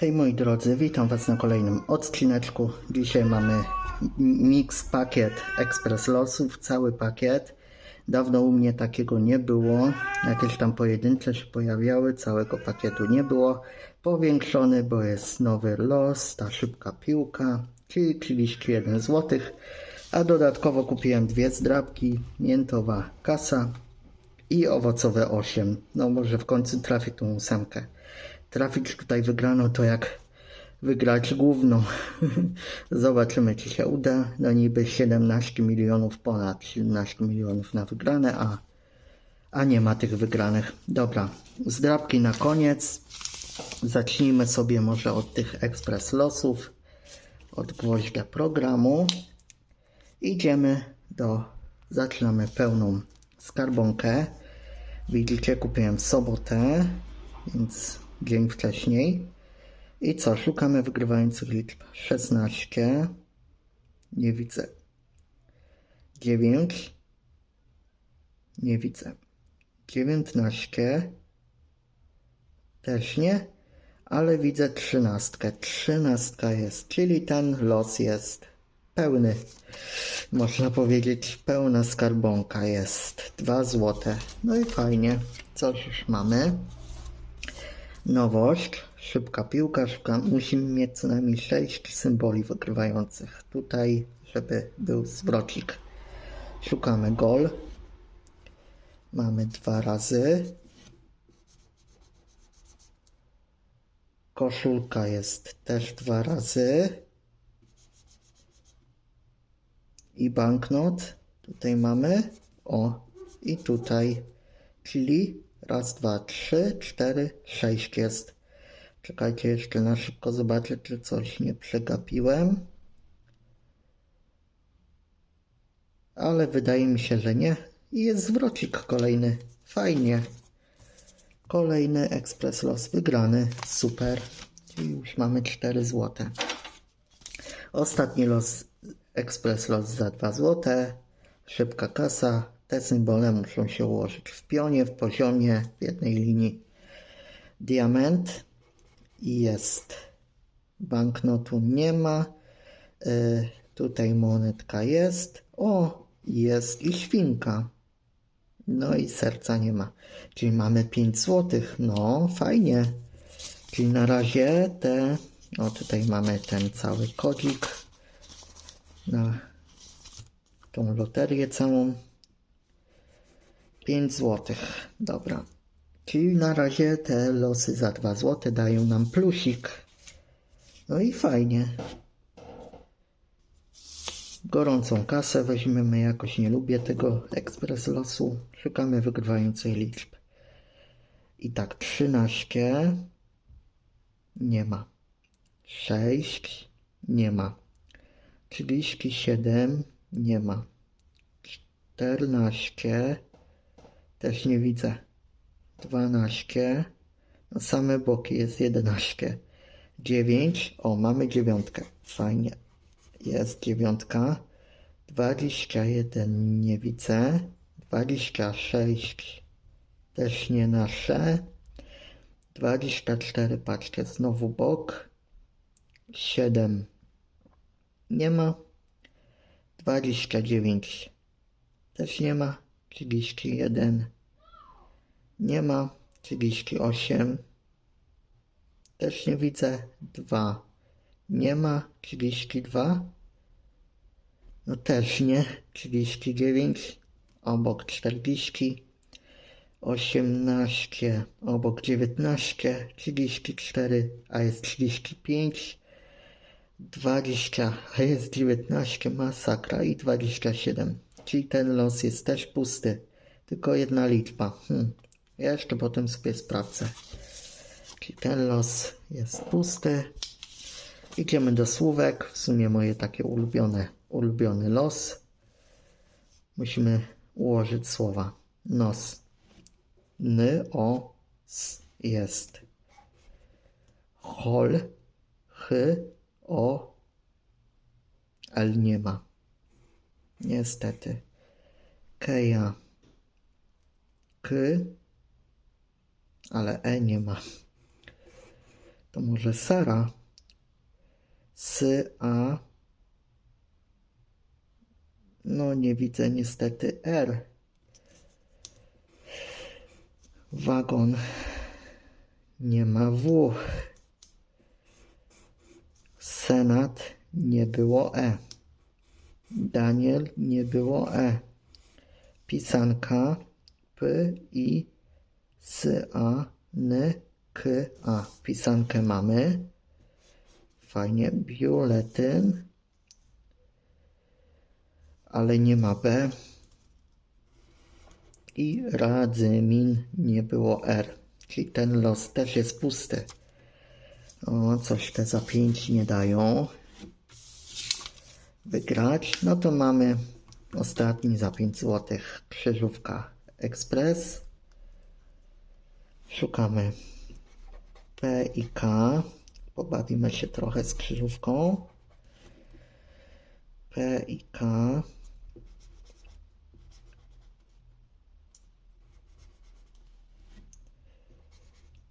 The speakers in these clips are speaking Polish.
Hej moi drodzy, witam Was na kolejnym odcineczku. Dzisiaj mamy mix pakiet Express Losów, cały pakiet. Dawno u mnie takiego nie było. Jakieś tam pojedyncze się pojawiały, całego pakietu nie było. Powiększony, bo jest nowy los, ta szybka piłka, czyli 31 zł. A dodatkowo kupiłem dwie zdrabki, miętowa kasa i owocowe 8. No może w końcu trafię tą ósemkę. Trafić tutaj wygrano to jak wygrać główną. Zobaczymy czy się uda. No niby 17 milionów, ponad 17 milionów na wygrane, a, a nie ma tych wygranych. Dobra, zdrabki na koniec. Zacznijmy sobie może od tych ekspres losów, od gwoździa programu. Idziemy do, zaczynamy pełną skarbonkę. Widzicie, kupiłem w sobotę, więc dzień wcześniej. I co, szukamy wygrywających liczb. 16, nie widzę. 9, nie widzę. 19, też nie, ale widzę 13. 13 jest, czyli ten los jest pełny. Można powiedzieć, pełna skarbonka jest. 2 złote. No i fajnie, coś już mamy. Nowość, szybka piłka, szybka. musimy mieć co najmniej 6 symboli wygrywających. Tutaj, żeby był zwrocik. Szukamy gol. Mamy dwa razy. Koszulka jest też dwa razy. I banknot. Tutaj mamy. O, i tutaj. Czyli raz, dwa, trzy, cztery, sześć jest. Czekajcie, jeszcze na szybko zobaczę, czy coś nie przegapiłem. Ale wydaje mi się, że nie. I jest zwrocik kolejny. Fajnie. Kolejny ekspres los wygrany. Super. Czyli już mamy 4 złote. Ostatni los, ekspres los za 2 złote. Szybka kasa. Te symbole muszą się ułożyć w pionie, w poziomie, w jednej linii. Diament i jest. Banknotu nie ma. Y, tutaj monetka jest. O, jest i świnka. No i serca nie ma. Czyli mamy 5 złotych. No, fajnie. Czyli na razie te. O, tutaj mamy ten cały kodzik na tą loterię całą. 5 złotych. Dobra. Czyli na razie te losy za 2 zł dają nam plusik. No i fajnie. Gorącą kasę weźmiemy jakoś. Nie lubię tego ekspres losu. Szukamy wygrywającej liczb. I tak 13 nie ma. 6 nie ma. 37 nie ma. 14 też nie widzę. 12. No same boki jest 11. 9. O, mamy dziewiątkę. Fajnie. Jest dziewiątka. 21 nie widzę. 26 też nie nasze. 24 patrzcie, znowu bok. 7 nie ma. 29 też nie ma. 31 nie ma. 38 też nie widzę. 2 nie ma. 32 no też nie. 39 obok 40 18 obok 19 34 a jest 35 20 a jest 19 masakra i 27 czyli ten los jest też pusty. Tylko jedna liczba. Hmm. ja jeszcze potem sobie sprawdzę. Czyli ten los jest pusty. Idziemy do słówek. W sumie moje takie ulubione ulubiony los. Musimy ułożyć słowa. Nos. N, O, S jest. Hol, H, O, L nie ma. Niestety. Keja, K, ale E nie ma. To może Sara? S, A. No, nie widzę niestety R. Wagon. Nie ma W. Senat. Nie było E. Daniel. Nie było E. Pisanka. P, I, S, A, N, K, A. Pisankę mamy. Fajnie. Biuletyn. Ale nie ma B. I Radzymin nie było R. Czyli ten los też jest pusty. O, coś te za 5 nie dają wygrać. No to mamy ostatni za 5 zł. Krzyżówka Express. Szukamy P i K. Pobawimy się trochę z krzyżówką. P i K.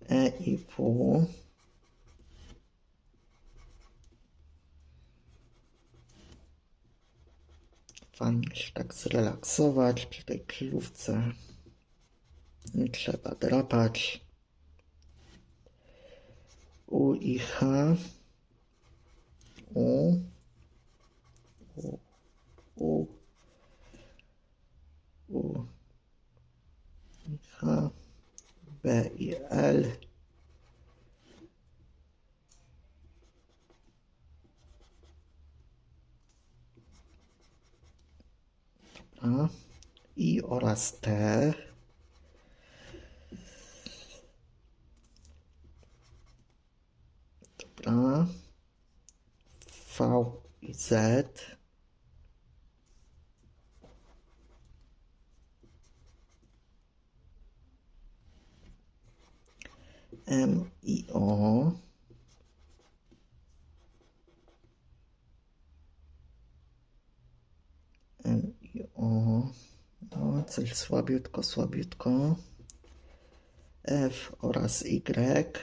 E i W. Fajnie się tak zrelaksować przy tej krzyżówce. Nie trzeba drapać. U i H. U. U. U. U. I H. B i L. Dobra. I oraz T. Dobra. V i Z. M i O. M i O. Coś słabiutko, słabiutko. F oraz Y.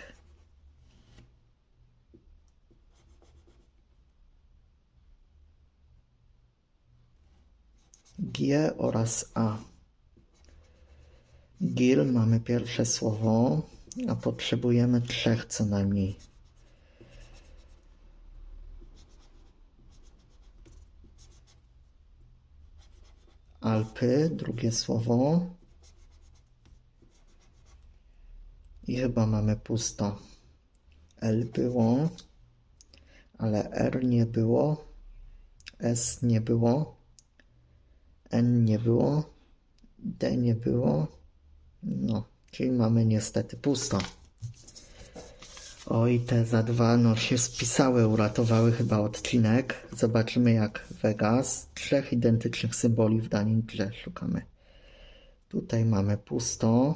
G oraz A. Gil mamy pierwsze słowo, a potrzebujemy trzech co najmniej. Alpy, drugie słowo. I chyba mamy pusto. L było, ale R nie było. S nie było. N nie było. D nie było. No, czyli mamy niestety pusto. Oj, te za dwa no się spisały, uratowały chyba odcinek. Zobaczymy jak Vegas. Trzech identycznych symboli w danej grze szukamy. Tutaj mamy pusto.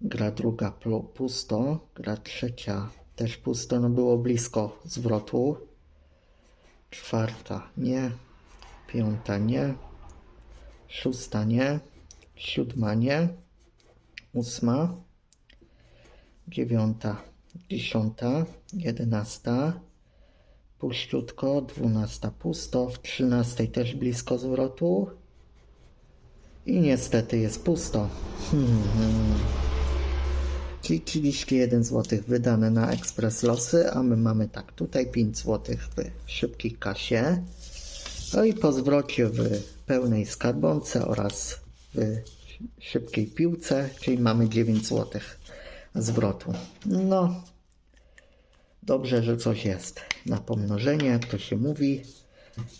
Gra druga pusto. Gra trzecia też pusto. No było blisko zwrotu. Czwarta nie. Piąta nie. Szósta nie. Siódma nie. Ósma. Dziewiąta. Dziesiąta. Jedenasta. Puściutko. Dwunasta pusto. W trzynastej też blisko zwrotu. I niestety jest pusto. Hmm. Czyli 31 zł wydane na ekspres losy, a my mamy tak, tutaj 5 zł w szybkiej kasie. No i po zwrocie w pełnej skarbonce oraz w szybkiej piłce, czyli mamy 9 zł zwrotu. No, dobrze, że coś jest na pomnożenie, jak to się mówi.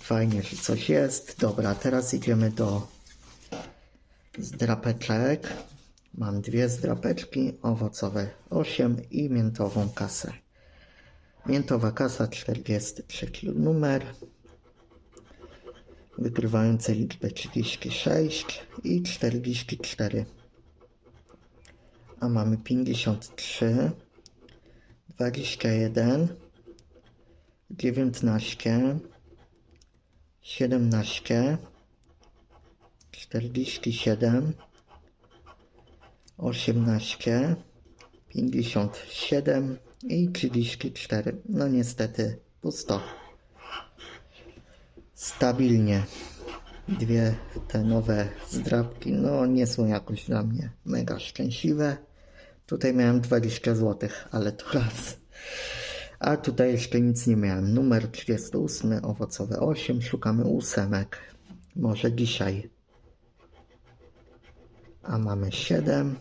Fajnie, że coś jest. Dobra, teraz idziemy do zdrapeczek. Mam dwie zdrapeczki, owocowe 8 i miętową kasę. Miętowa kasa 43 numer, wykrywające liczbę 36 i 44. A mamy 53, 21, 19, 17, 47, 18, 57 i 34. No niestety pusto. Stabilnie. Dwie te nowe zdrabki, no nie są jakoś dla mnie mega szczęśliwe. Tutaj miałem 20 zł, ale to raz. A tutaj jeszcze nic nie miałem. Numer 38, owocowe 8. Szukamy ósemek. Może dzisiaj. A mamy 7,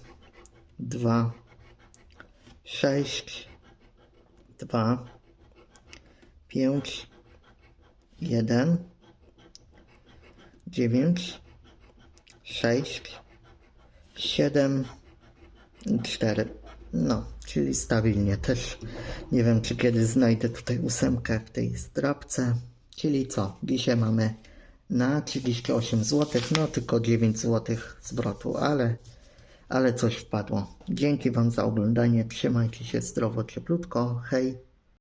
2, 6, 2, 5, 1, 9, 6, 7 i 4. No, czyli stabilnie też. Nie wiem, czy kiedy znajdę tutaj ósemkę w tej zdrabce. Czyli co? Dzisiaj mamy na 38 zł, no tylko 9 zł zwrotu, ale, ale coś wpadło. Dzięki Wam za oglądanie. Trzymajcie się zdrowo, cieplutko. Hej!